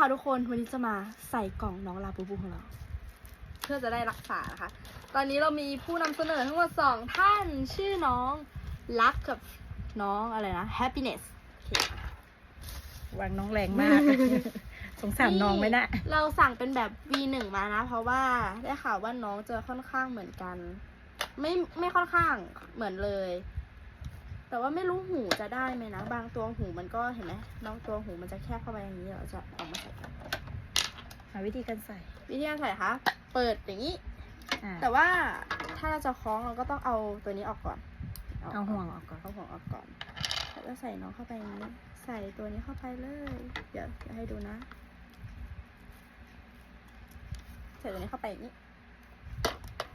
ค่ะทุกคนวันนี้จะมาใส่กล่องน้องลาบูบูของเรา เพื่อจะได้รักษานะคะ ตอนนี้เรามีผู้นำเสนอทั้งหมดสองท่านชื่อน้องรักกับน้องอะไรนะ happiness โอเควางน้องแรงมาก สงสารน้องไหมนะเราสั่งเป็นแบบ V1 มานะ เพราะว่าได้ข่าวว่าน้องจะค่อนข้างเหมือนกัน ไม่ไม่ค่อนข้างเหมือนเลย แต่ว่าไม่รู้หูจะได้ไหมนะ บางตัวหูมันก็เห็นไหมน้องตัวหูมันจะแคบเข้าไปอย่างนี้เราจะเอามาใส่กันหาวิธีการใส่ วิธีการใส่คะ เปิดอย่างนี้อ่าแต่ว่าถ้าเราจะคล้องเราก็ต้องเอาตัวนี้ออกก่อน เอาห่วงออกก่อน เอาห่วงออกก่อน แล้วก็ใส่น้องเข้าไปอย่างนี้ ใส่ตัวนี้เข้าไปเลย เดี๋ยวจะให้ดูนะ ใส่ตัวนี้เข้าไปอย่างนี้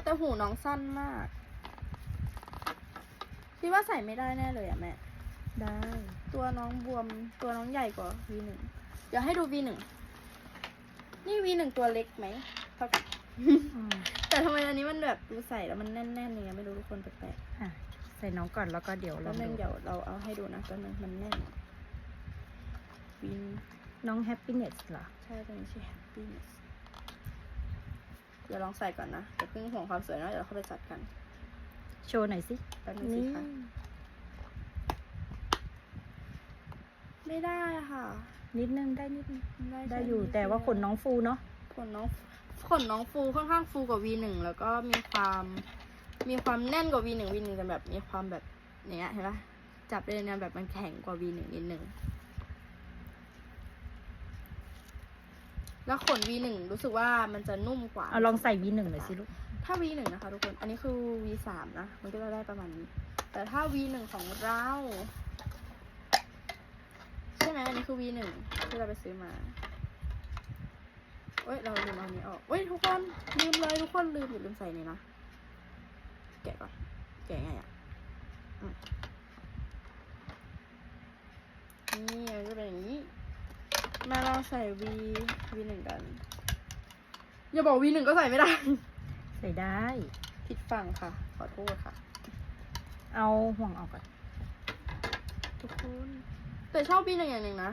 แต่หูน้องสั้นมาก พี่ว่าใส่ไม่ได้แน่เลยอะแม่ ได้ ตัวน้องบวมตัวน้องใหญ่กว่า V1 เดี๋ยวให้ดู V1 นี่ V1 ตัวเล็กไหมเท่ากันอืมแต่ทำไมอันนี้มันแบบดูใส่แล้วมันแน่นๆอย่างเงี้ยไม่รู้ทุกคนแปลกอะใส่น้องก่อนแล้วก็เดี๋ยวๆลแล้อวงนึงดูเดี๋ยวเราเอาให้ดูนะตอนนึงมันแน่นวินน้อง happiness เหรอ ใช่ตัวนี้ชื่อ happiness เดี๋ยวลองใส่ก่อนนะเดี๋ยวเพิ่งห่วงความสวยนะเดี๋ยวเราเข้าไปจัดกัน โชว์หน่อยสิแป๊บนึงสินี่คะไม่ได้อะค่ะนิดนึงได้นิดนึงได้แค่อยู่แต่ว่าขนน้องฟูเนาะขนน้องขนน้องฟูค่อนข้างฟูกว่า V1 แล้วก็มีความมีความแน่นกว่า V1 V1 จะแบบมีความแบบเนี้ยเห็นปะจับได้เลยนะแบบมันแข็งกว่า V1 นิดนึง แล้วขน V1 รู้สึกว่ามันจะนุ่มกว่า เอาลองใส่ V1 หน่อยสิลูก ถ้า V1 นะคะทุกคน อันนี้คือ V3 นะ มันก็จะได้ประมาณนี้ แต่ถ้า V1 ของเรา ใช่ไหมอันนี้คือ V1 ที่เราไปซื้อมาเอ้ย เราลืมเอาอันนี้ออกเอ้ย ทุกคน ลืมเลยทุกคนลืมอย่าลืมใส่นี่นะ แกะก่อน แกะไงอะอืมนี่มันจะเป็นอย่างนี้ มาลองใส่ V V1 กัน อย่าบอก V1 ก็ใส่ไม่ได้ ใส่ได้ ผิดฝั่งค่ะ ขอโทษค่ะ เอาห่วงออกก่อนทุกคน แต่ชอบปีหนึ่งอย่างหนึ่งนะ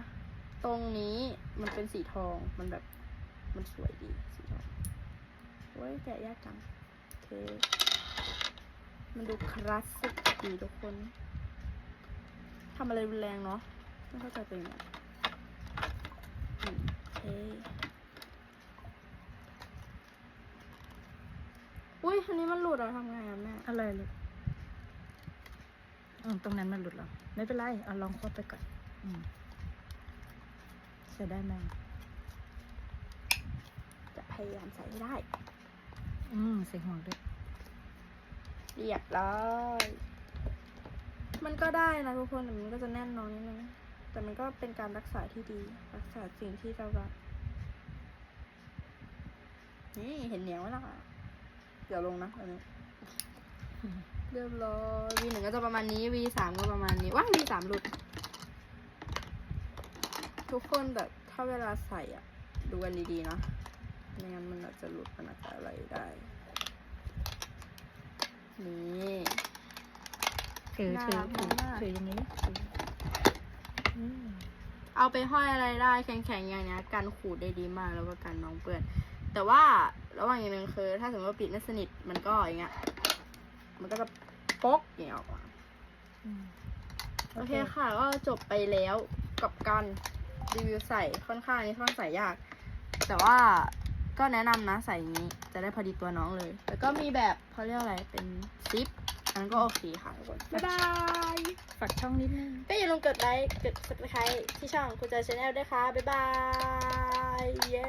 ตรงนี้มันเป็นสีทอง มันแบบ มันสวยดี สีทองโอ้ยแกะยากจังโอเค มันดูคลาสสิกดีทุกคนทำอะไรรุนแรงเนาะ ไม่เข้าใจตัวเองอะอืมโอเคอุ้ยอันนี้มันหลุดอะทำไงอะแม่ อะไรลูกอืมตรงนั้นมันหลุดเหรอ ไม่เป็นไร เอาลองควบไปก่อน อืมใส่ได้ไหมจะพยายามใส่ให้ได้ อืมใส่ห่วงด้วย เรียบร้อย มันก็ได้นะทุกคนแต่มันก็จะแน่นน้อยนิดนึง แต่มันก็เป็นการรักษาที่ดี รักษาสิ่งที่เรารัก นี่เห็นเหนียวไหมล่ะเดี๋ยวลงนะอันนี้อืมเรียบร้อย V หนึ่งก็จะประมาณนี้ V สามก็ประมาณนี้ ว้าย V สามหลุด ทุกคนแบบถ้าเวลาใส่อะ ดูกันดีๆนะไม่งั้นมันอาจจะหลุดมันอาจจะอะไรได้ นี่ถือถือน่ารักถือมากถืออย่างนี้ถืออืม เอาไปห้อยอะไรได้แข็งๆอย่างเนี้ยกันขูดได้ดีมากแล้วก็กันน้องเปื้อน แต่ว่าระหว่างอย่างหนึ่งคือ ถ้าสมมติว่าปิดไม่สนิทมันก็อย่างเงี้ย มันก็จะปกอย่างเงี้ยออกมาอืมโอเคค่ะ ก็จบไปแล้วกับการรีวิวใส่ค่อนข้างอันนี้ค่อนข้างใส่ยาก แต่ว่าก็แนะนำนะใส่อย่างนี้ จะได้พอดีตัวน้องเลย แล้วก็มีแบบเขาเรียกอะไรเป็นซิป อันนั้นก็โอเคค่ะทุกคนบ๊ายบายฝากช่องนิดนึงก็อย่าลืมกดไลค์กด subscribe ที่ช่องคุณใจชาแนลด้วยค่ะ บ๊ายบาย เย้